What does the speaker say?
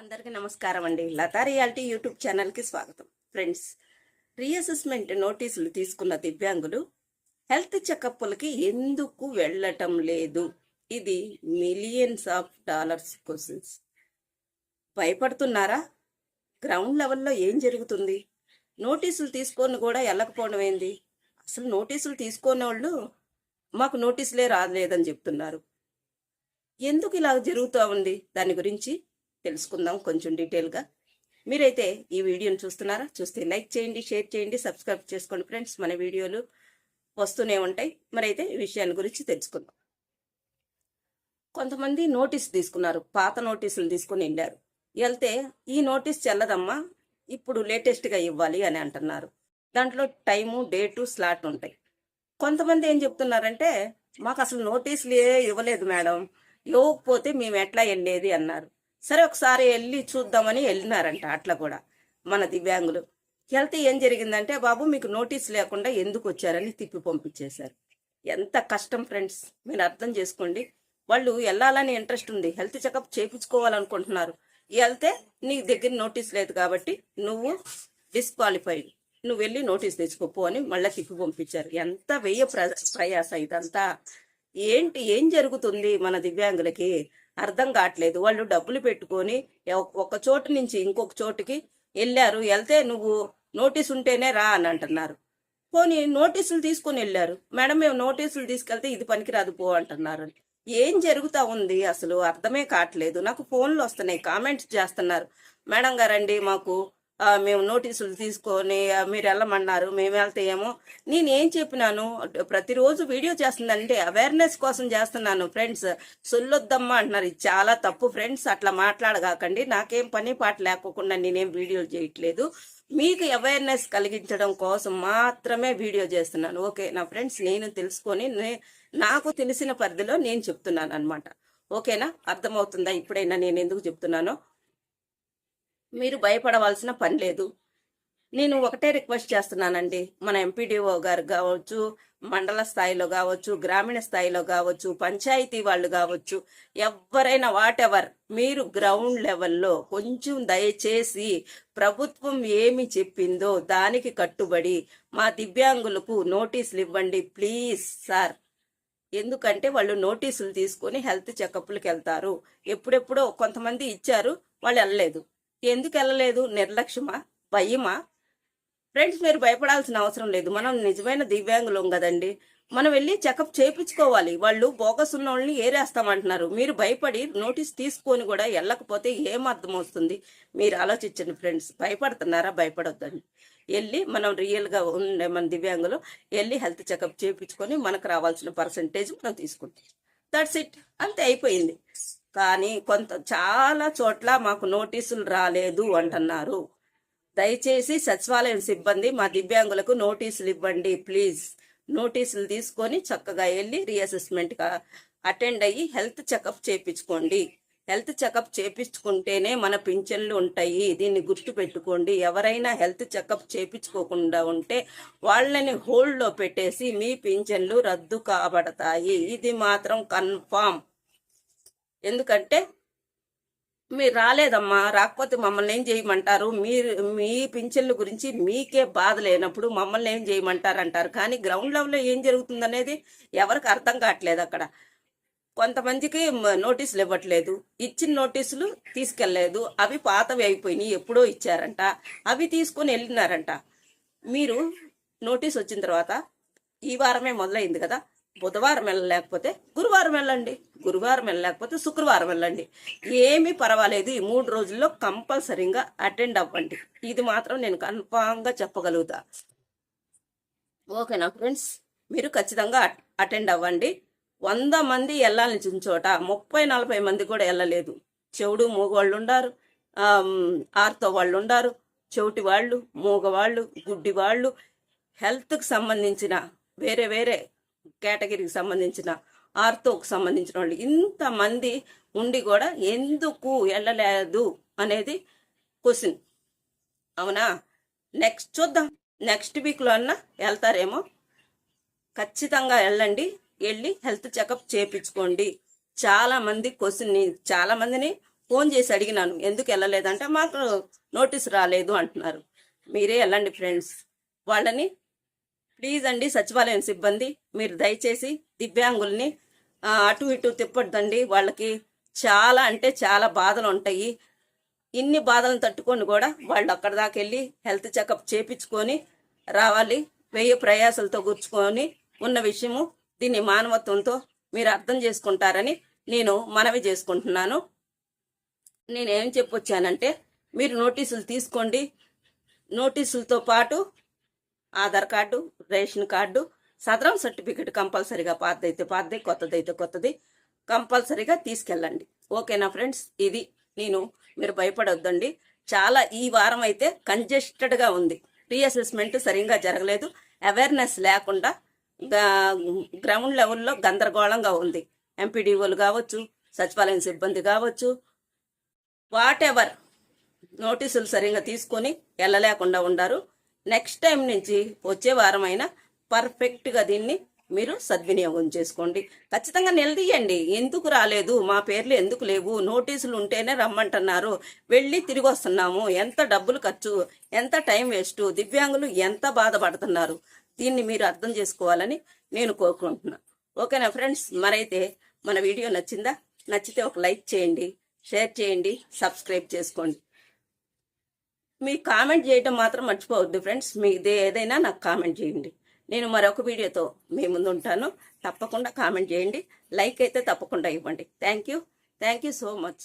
అందరికీ నమస్కారం అండి. లతా రియాలిటీ యూట్యూబ్ ఛానల్కి స్వాగతం. ఫ్రెండ్స్ రీఅసెస్మెంట్ నోటీసులు తీసుకున్న దివ్యాంగులు హెల్త్ చెకప్లకి ఎందుకు వెళ్ళటం లేదు? ఇది మిలియన్స్ ఆఫ్ డాలర్స్ క్వశ్చన్స్. భయపడుతున్నారా? గ్రౌండ్ లెవెల్లో ఏం జరుగుతుంది? నోటీసులు తీసుకొని కూడా వెళ్ళకపోవడం ఏంది? అసలు నోటీసులు తీసుకునే వాళ్ళు మాకు నోటీసులే రాలేదని చెప్తున్నారు. ఎందుకు ఇలా జరుగుతూ ఉంది? దాని గురించి తెలుసుకుందాం కొంచెం డీటెయిల్గా మీరైతే ఈ వీడియోని చూస్తున్నారా? చూస్తే లైక్ చేయండి షేర్ చేయండి సబ్స్క్రైబ్ చేసుకోండి ఫ్రెండ్స్ మన వీడియోలు వస్తూనే ఉంటాయి. మరైతే ఈ విషయాన్ని గురించి తెలుసుకుందాం. కొంతమంది నోటీస్ తీసుకున్నారు పాత నోటీసులు తీసుకుని వెళ్ళారు. వెళ్తే ఈ నోటీస్ చెల్లదమ్మా ఇప్పుడు లేటెస్ట్గా ఇవ్వాలి అని అంటున్నారు. దాంట్లో టైము డేటు స్లాట్ ఉంటాయి. కొంతమంది ఏం చెప్తున్నారంటే మాకు అసలు నోటీసులు ఏ ఇవ్వలేదు మేడం. ఇవ్వకపోతే మేము ఎట్లా వెళ్ళేది? అన్నారు. సరే ఒకసారి వెళ్ళి చూద్దామని వెళ్ళినారంట. అట్లా కూడా మన దివ్యాంగులు. వెళ్తే ఏం జరిగిందంటే బాబు మీకు నోటీస్ లేకుండా ఎందుకు వచ్చారని తిప్పి పంపించేశారు. ఎంత కష్టం ఫ్రెండ్స్. మీరు అర్థం చేసుకోండి. వాళ్ళు వెళ్ళాలని ఇంట్రెస్ట్ ఉంది. హెల్త్ చెకప్ చేయించుకోవాలనుకుంటున్నారు. వెళ్తే నీ దగ్గర నోటీస్ లేదు కాబట్టి నువ్వు డిస్క్వాలిఫైడ్ నువ్వు వెళ్ళి నోటీస్ తెచ్చుకోపో అని మళ్ళీ తిప్పి పంపించారు. ఎంత వెయ్య ప్ర ప్రయాస ఇదంతా. ఏంటి ఏం జరుగుతుంది మన దివ్యాంగులకి? అర్థం కావట్లేదు. వాళ్ళు డబ్బులు పెట్టుకొని ఒక- చోటు నుంచి ఇంకొక చోటుకి వెళ్ళారు వెళ్తే నువ్వు నోటీస్ ఉంటేనే రా అని అంటున్నారు. పోనీ నోటీసులు తీసుకొని వెళ్ళారు మేడం మేము నోటీసులు తీసుకెళ్తే ఇది పనికిరాదు పో అంటున్నారు. ఏం జరుగుతా ఉంది? అసలు అర్థమే కావట్లేదు. నాకు ఫోన్లు వస్తున్నాయి కామెంట్స్ చేస్తున్నారు. మేడం గారండి మాకు మేము నోటీసులు తీసుకొని మీరు వెళ్ళమన్నారు మేము వెళ్తే ఏమో నేనేం చెప్పినాను? ప్రతిరోజు వీడియో చేస్తుందంటే అవేర్నెస్ కోసం చేస్తున్నాను ఫ్రెండ్స్ సొల్లొద్దమ్మా అంటున్నారు. ఇది చాలా తప్పు ఫ్రెండ్స్ అట్లా మాట్లాడగాకండి. నాకేం పని పాట లేకోకుండా నేనేం వీడియోలు చేయట్లేదు. మీకు అవేర్నెస్ కలిగించడం కోసం మాత్రమే వీడియో చేస్తున్నాను. ఓకే నా ఫ్రెండ్స్ నేను తెలుసుకొని నే- నాకు తెలిసిన పరిధిలో నేను చెప్తున్నాను అనమాట ఓకేనా? అర్థమవుతుందా? ఇప్పుడైనా నేను ఎందుకు చెప్తున్నానో? మీరు భయపడవలసిన పని లేదు. నేను ఒకటే రిక్వెస్ట్ చేస్తున్నానండి. మన ఎంపీడీఓ గారు కావచ్చు మండల స్థాయిలో కావచ్చు గ్రామీణ స్థాయిలో కావచ్చు పంచాయతీ వాళ్ళు కావచ్చు ఎవరైనా వాట్ ఎవర్ మీరు గ్రౌండ్ లెవెల్లో కొంచెం దయచేసి ప్రభుత్వం ఏమి చెప్పిందో దానికి కట్టుబడి మా దివ్యాంగులకు నోటీసులు ఇవ్వండి ప్లీజ్ సార్. ఎందుకంటే వాళ్ళు నోటీసులు తీసుకొని హెల్త్ చెకప్లకు వెళ్తారు. ఎప్పుడెప్పుడో కొంతమంది ఇచ్చారు వాళ్ళు వెళ్ళలేదు. ఎందుకు వెళ్ళలేదు? నిర్లక్ష్యమా? భయమా? ఫ్రెండ్స్ మీరు భయపడాల్సిన అవసరం లేదు. మనం నిజమైన దివ్యాంగులం కదండి. మనం వెళ్ళి చెకప్ చేయించుకోవాలి. వాళ్ళు బోగస్ ఉన్న వాళ్ళని ఏరేస్తామంటున్నారు. మీరు భయపడి నోటీస్ తీసుకొని కూడా వెళ్ళకపోతే ఏం అర్థం వస్తుంది మీరు ఆలోచించండి ఫ్రెండ్స్. భయపడుతున్నారా? భయపడొద్దండి. వెళ్ళి మనం రియల్గా ఉండే మన దివ్యాంగులు వెళ్ళి హెల్త్ చెకప్ చేయించుకొని మనకు రావాల్సిన పర్సంటేజ్ మనం తీసుకుంటాం. దట్స్ ఇట్ అంతే అయిపోయింది. కానీ కొంత చాలా చోట్ల మాకు నోటీసులు రాలేదు అంటున్నారు. దయచేసి సచివాలయం సిబ్బంది మా దివ్యాంగులకు నోటీసులు ఇవ్వండి ప్లీజ్. నోటీసులు తీసుకొని చక్కగా వెళ్ళి రీఅసెస్మెంట్ అటెండ్ అయ్యి హెల్త్ చెకప్ చేపించుకోండి. హెల్త్ చెకప్ చేపించుకుంటేనే మన పింఛన్లు ఉంటాయి. దీన్ని గుర్తు పెట్టుకోండి ఎవరైనా హెల్త్ చెకప్ చేపించుకోకుండా ఉంటే వాళ్ళని హోల్డ్లో పెట్టేసి మీ పింఛన్లు రద్దు కాబడతాయి. ఇది మాత్రం కన్ఫామ్. ఎందుకంటే మీరు రాలేదమ్మా రాకపోతే మమ్మల్ని ఏం చేయమంటారు? మీరు మీ పింఛన్ల గురించి మీకే బాధ లేనప్పుడు మమ్మల్ని ఏం చేయమంటారు అంటారు కానీ గ్రౌండ్ లెవెల్లో ఏం జరుగుతుందనేది ఎవరికి అర్థం కావట్లేదు అక్కడ. కొంతమందికి నోటీసులు ఇవ్వట్లేదు. ఇచ్చిన నోటీసులు తీసుకెళ్ళేదు. అవి పాతవి అయిపోయినాయి ఎప్పుడో ఇచ్చారంట. అవి తీసుకొని వెళ్ళినారంట. మీరు నోటీస్ వచ్చిన తర్వాత ఈ వారమే మొదలైంది కదా. బుధవారం వెళ్ళలేకపోతే గురువారం వెళ్ళండి. గురువారం వెళ్ళలేకపోతే శుక్రవారం వెళ్ళండి. ఏమీ పర్వాలేదు. ఈ మూడు రోజుల్లో కంపల్సరీగా అటెండ్ అవ్వండి. ఇది మాత్రం నేను కన్ఫామ్గా చెప్పగలుగుతా. ఓకేనా ఫ్రెండ్స్? మీరు ఖచ్చితంగా అట్- అటెండ్ అవ్వండి. వంద మంది వెళ్ళాల్సిన చోట ముప్పై నలభై మంది కూడా వెళ్ళలేదు. చెవుడు మూగవాళ్ళు ఉండారు. ఆర్తో వాళ్ళు ఉండారు. చెవిటి వాళ్ళు మూగవాళ్ళు గుడ్డి వాళ్ళు హెల్త్కి సంబంధించిన వేరే వేరే కేటగిరీకి సంబంధించిన ఆర్థోకు సంబంధించిన వాళ్ళు ఇంతమంది ఉండి కూడా ఎందుకు వెళ్ళలేదు అనేది క్వశ్చన్. అవునా? నెక్స్ట్ చూద్దాం. నెక్స్ట్ వీక్లో అన్నా వెళ్తారేమో. ఖచ్చితంగా వెళ్ళండి. వెళ్ళి హెల్త్ చెకప్ చేయించుకోండి చాలా మంది క్వశ్చన్ చాలా మందిని ఫోన్ చేసి అడిగినాను. ఎందుకు వెళ్ళలేదంటే మాకు నోటీస్ రాలేదు అంటున్నారు. మీరే వెళ్ళండి ఫ్రెండ్స్. వాళ్ళని ప్లీజ్ అండి సచివాలయం సిబ్బంది మీరు దయచేసి దివ్యాంగుల్ని అటు ఇటు తిప్పొద్దండి. వాళ్ళకి చాలా అంటే చాలా బాధలు ఉంటాయి. ఇన్ని బాధలను తట్టుకొని కూడా వాళ్ళు అక్కడ దాకా వెళ్ళి హెల్త్ చెకప్ చేపించుకొని రావాలి. వెయ్యి ప్రయాసాలతో కూర్చుకొని ఉన్న విషయము దీన్ని మానవత్వంతో మీరు అర్థం చేసుకుంటారని నేను మనవి చేసుకుంటున్నాను. నేనేం చెప్పొచ్చానంటే మీరు నోటీసులు తీసుకోండి. నోటీసులతో పాటు Aadhaar card ration card Sadaram certificate కంపల్సరీగా పాతదైతే పాతది కొత్తదైతే కొత్తది. కంపల్సరీగా తీసుకెళ్ళండి. ఓకేనా ఫ్రెండ్స్? ఇది నేను మీరు భయపడొద్దండి. చాలా ఈ వారం అయితే కంజెస్టెడ్గా ఉంది. రీఅసెస్మెంట్ సరిగ్గా జరగలేదు. అవేర్నెస్ లేకుండా గ్రౌండ్ లెవెల్లో గందరగోళంగా ఉంది. ఎంపీడీఓలు కావచ్చు సచివాలయం సిబ్బంది కావచ్చు వాట్ ఎవర్ నోటీసులు సరిగ్గా తీసుకొని వెళ్ళలేకుండా ఉండారు నెక్స్ట్ టైం నుంచి వచ్చే వారం అయినా పర్ఫెక్ట్గా దీన్ని మీరు సద్వినియోగం చేసుకోండి. ఖచ్చితంగా నిలదీయండి. ఎందుకు రాలేదు? మా పేర్లు ఎందుకు లేవు? నోటీసులు ఉంటేనే రమ్మంటున్నారు. వెళ్ళి తిరిగి వస్తున్నాము. ఎంత డబ్బులు ఖర్చు ఎంత టైం వేస్ట్ దివ్యాంగులు ఎంత బాధపడుతున్నారు? దీన్ని మీరు అర్థం చేసుకోవాలని నేను కోరుకుంటున్నాను ఓకేనా ఫ్రెండ్స్? మరైతే మన వీడియో నచ్చిందా? నచ్చితే ఒక లైక్ చేయండి షేర్ చేయండి సబ్స్క్రైబ్ చేసుకోండి. మీ కామెంట్ చేయటం మాత్రం మర్చిపోవద్దు ఫ్రెండ్స్. మీదే ఏదైనా నాకు కామెంట్ చేయండి. నేను మరొక వీడియోతో మీ ముందు ఉంటాను. తప్పకుండా కామెంట్ చేయండి. లైక్ అయితే తప్పకుండా ఇవ్వండి. Thank you thank you so much